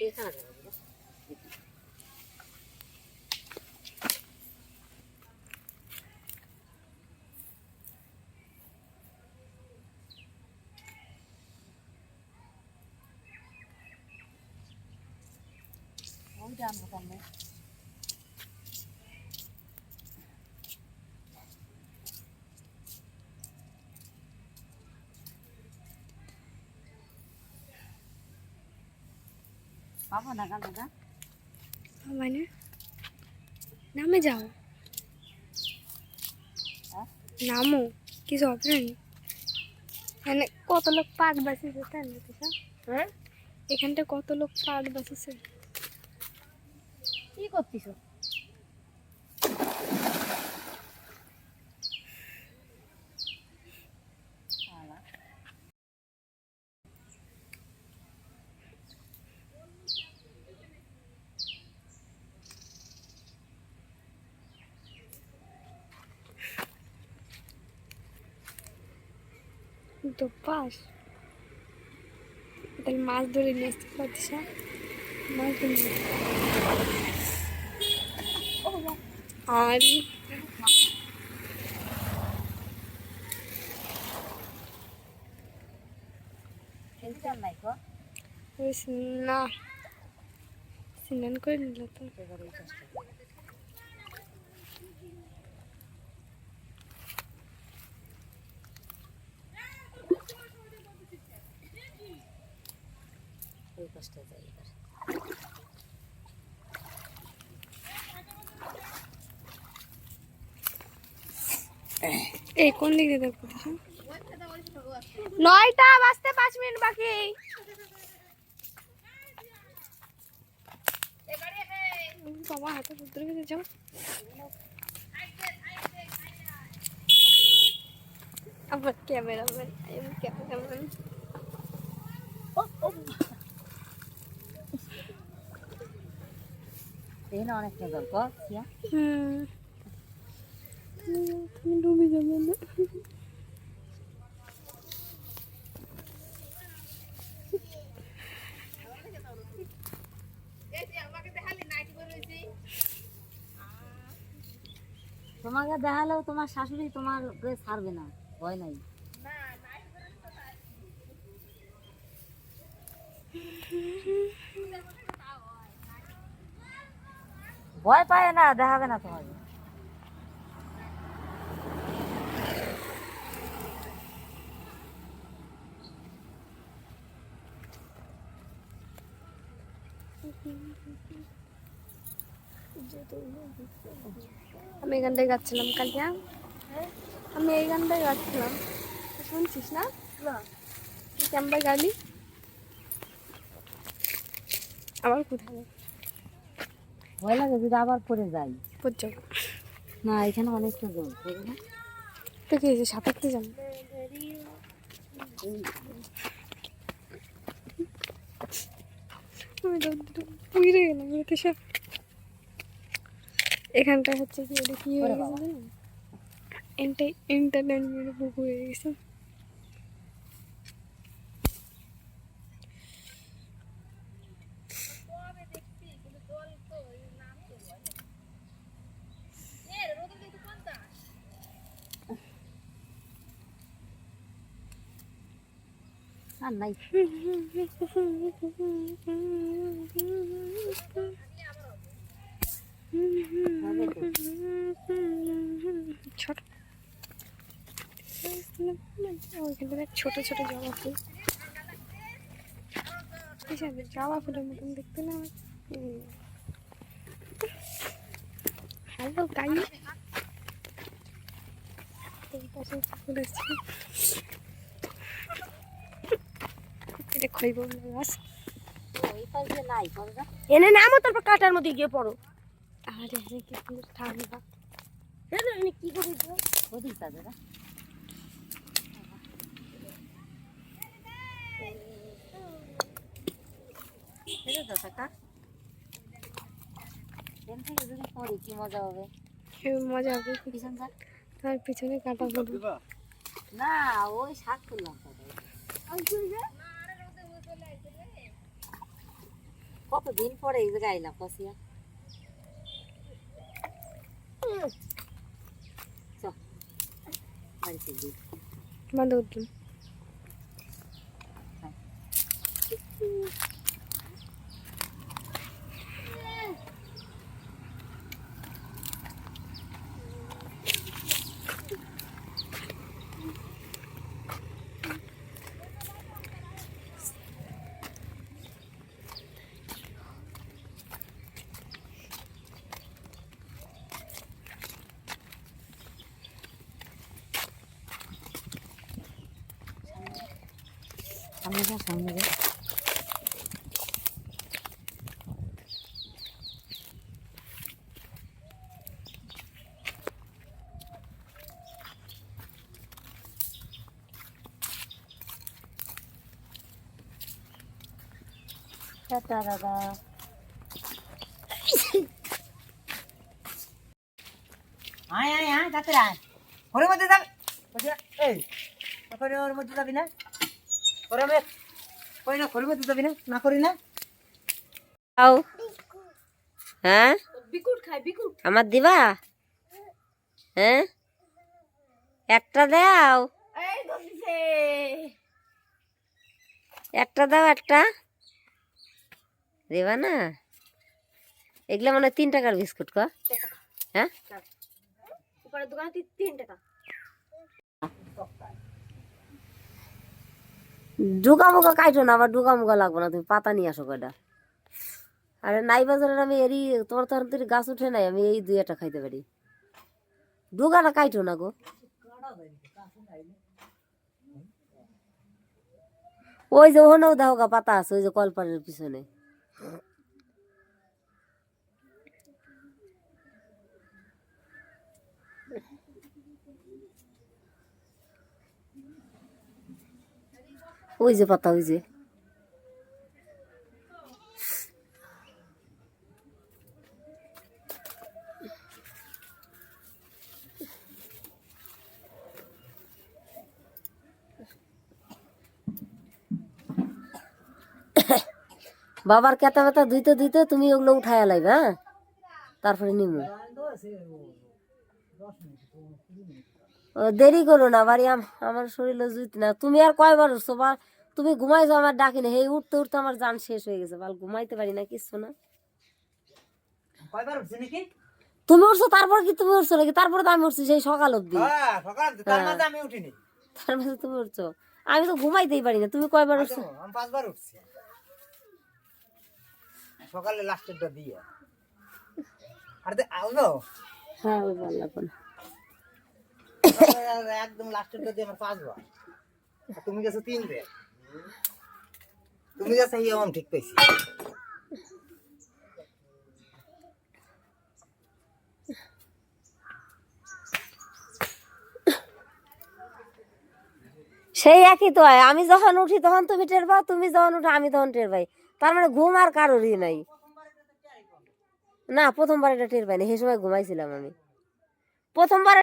이상하게 나오죠? 어디 안 먹었네. পাবো না কেন দাদা মানে? নামে যাও। হ্যাঁ? নামো কিছু হবে না। মানে কত লোক পাট বাসিছে তাই না তো হ্যাঁ? এখানটা কত লোক পাট বাসিছে কি করতিস তো পাস তাহলে মাছ ধরে নিয়ে আসতে পারতিস? মাছ ধরে। আর না স্নান করে নিল তো কাজটা এই কাজটা যাই এবার। এই কোন দিকে দেখো নয়টা বাজতে পাঁচ মিনিট বাকি। বাবা হাতে সত্তর কেজি যাও। আবার ক্যামেরাম্যান আমি ক্যামেরাম্যান অনেক জল হুম তুমি ডুবে যাবে না। তোমাকে দেখালেও তোমার শাশুড়ি তোমার ছাড়বে না ভয় নাই। ভয় পায় না দেখাবে না তোমাকে। আমি এখান থেকে যাচ্ছিলাম কালিয়া। আমি এই গানটাই গাচ্ছিলাম। শুনছিস না? ক্যাম্বার গালি? আবার কোথায় ভয় লাগে যদি আবার পড়ে যাই। পর্যন্ত না এখানে অনেকটা জল তো কি হয়েছে? সাঁতারতে যান পুইরে গেলাম এতে সব এখানটা হচ্ছে কি এটা কি হয়ে গেছে এন্টারটেনমেন্ট বুক হয়ে গেছে। আর নাই হবে তো। ছোট ওইখানটা দেখ ছোট ছোট জবা ফুল হিসাবে জবা ফুলের মতন দেখতে না হ্যালো গাই এই পাশে ফুল খইব গাছ ওই এনে নামো তারপর কাটার মধ্যে গিয়ে পড়ো। আরে আরে কি সুন্দর ঠান্ডা আমি কি করি ওদিক তাদের এটা তো টাকা ট্রেন থেকে যদি পড়ি কি মজা হবে মজা হবে পিছন যা তার পিছনে কাটা পড়বে না ওই শাক তুললাম কতদিন পরে এই জায়গায় এলাম কষিয়া চল বাড়িতে দিই বাঁধে উঠলাম সামনে যা সামনে যা টাটা দাদা আয় আয় আয় যাতে আয় ঘরের মধ্যে যাবে বলছি, এই ঘরের মধ্যে যাবি না ওরা কই না ঘরের মধ্যে যাবি না? না করি না? আও হ্যাঁ? বিকুট খাই বিকুট আমার দিবা? হ্যাঁ? একটা দাও। একটা দাও একটা। দেবা না? এগুলো মানে তিন টাকার বিস্কুট ক। হ্যাঁ? দোকানে তিন টাকা। ডুকা মুখা কাইটো না? আবার ঢুকা মুখা লাগবো না, তুমি পাতা নিয়ে আসো কয়টা? আরে নাই বাজারের আমি এরই তোর তোর তোর গাছ উঠে নাই, আমি এই দুই একটা খাইতে পারি। ডুকাটা কাইটো না গো? ওই যে ওখানেও দেখো গা পাতা আছে, ওই যে কলপাড়ের পিছনে। ওই যে পাতা, ওই যে। বাবার কেতা বেতা ধুইতে ধুইতে তুমি ওগুলো উঠায় লাইবে হ্যাঁ? তারপরে নিমু। দেরি করো না বাড়ি আম- আমার শরীরে জুইত না। তুমি আর কয়বার উঠছো বা তুমি ঘুমাইছো আমার ডাকি না হে উঠতে উঠতে আমার জান শেষ হয়ে গেছে। বাল ঘুমাইতে পারি না কিছু না। কয়বার উঠছে নাকি? তুমি উঠছো তারপর কি তুমি উঠছো নাকি? তারপরে তো আমি উঠছি সেই সকাল অব্দি হ্যাঁ তার মাঝে আমি উঠিনি। তার মাঝে তুমি উঠছো। আমি তো ঘুমাইতেই পারি না। তুমি কয়বার উঠছো? আমি পাঁচবার উঠছি। সকালে লাস্টেরটা দিয়ে। আর দে- আলো হ্যাঁ বললাম। একদম লাস্টেরটা দিয়ে আমার তুমি গেছো তিন তুমি গেছো ঠিক পেয়েছি সেই একই তো হয়। আমি যখন উঠি তখন তুমি টের পাও, তুমি যখন উঠো আমি তখন টের পাই। তার মানে ঘুম আর কারোরই নাই। না, প্রথমবার এটা টের পাইনি, সেই সময় ঘুমাইছিলাম আমি। প্রথমবার